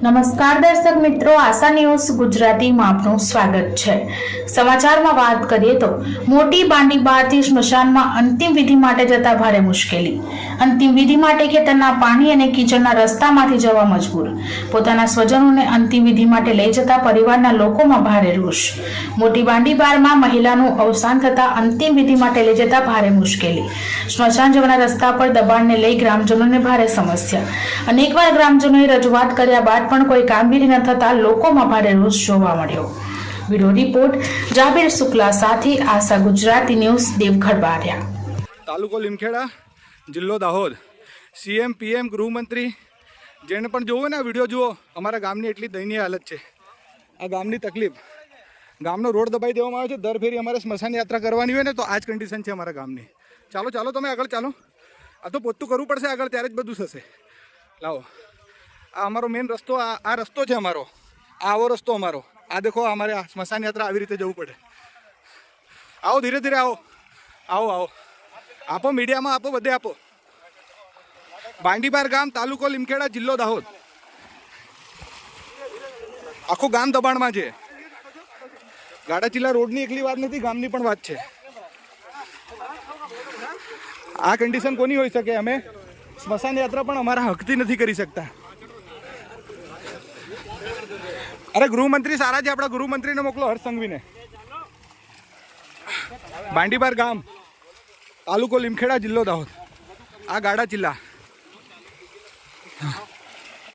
નમસ્કાર દર્શક મિત્રો, આશા ન્યૂઝ ગુજરાતીમાં આપનું સ્વાગત છે. સમાચારમાં વાત કરીએ તો, મોટી બાંડી બારથી સ્મશાનમાં અંતિમ વિધિ માટે જતા ભારે મુશ્કેલી. અંતિમ વિધિ માટે ખેતરના પાણી અને કિચનના રસ્તામાંથી જવા મજબૂર. પોતાના સ્વજનોને અંતિમ વિધિ માટે લઈ જતા પરિવારના લોકોમાં ભારે રોષ. મોટી બાંડી બારમાં મહિલાનું અવસાન થતા અંતિમ વિધિ માટે લઈ જતા ભારે મુશ્કેલી. સ્મશાન જવાના રસ્તા પર દબાણને લઈ ગ્રામજનોને ભારે સમસ્યા. અનેકવાર ગ્રામજનોએ રજૂઆત કર્યા બાદ પણ કોઈ કામગીરી ન થતા લોકોમાં ભારે રોષ જોવા મળ્યો. બ્યુરો રિપોર્ટ, જાબેર શુક્લા સાથે આશા ગુજરાતી ન્યૂઝ દેવગઢ બારિયા. તાલુકો લીમખેડા, જિલ્લો દાહોદ. સીએમ, પીએમ, ગૃહમંત્રી, જેને પણ જોવો ને આ વીડિયો જુઓ, અમારા ગામની એટલી દયનીય હાલત છે. આ ગામની તકલીફ. ગામનો રોડ દબાઈ દેવામાં આવ્યો છે, દર ફેરી અમારે સ્મશાન યાત્રા કરવાની હોય ને, તો આ જ કન્ડિશન છે અમારા ગામની. ચાલો ચાલો, તમે આગળ ચાલો. આ તો પોતું કરવું પડશે, આગળ ત્યારે જ બધું થશે. લાવો. અમારો મેઇન રસ્તો આ રસ્તો છે અમારો. આવો રસ્તો અમારો. આ દેખો, અમારે સ્મશાન યાત્રા આવી રીતે જવું પડે. આવો, ધીરે ધીરે આવો. આવો આવો. આપો મીડિયામાં, આપો બધે આપો. બાંડીબાર ગામ, તાલુકો લીમખેડા, જિલ્લો દાહોદ. આખું ગામ દબાણમાં છે. ગાડાચીલા રોડની એકલી વાત નથી, ગામની પણ વાત છે. આ કન્ડિશન કોની હોઈ શકે? અમે સ્મશાન યાત્રા પણ અમારા હકથી નથી કરી શકતા. અરે ગૃહમંત્રી સારા છે, આપણા ગૃહમંત્રીને મોકલો હર્ષ સંઘવીને. બાંડીબાર ગામ, તાલુકો લીમખેડા જિલ્લો દાહોદ. આ ગાડા ચિલ્લા.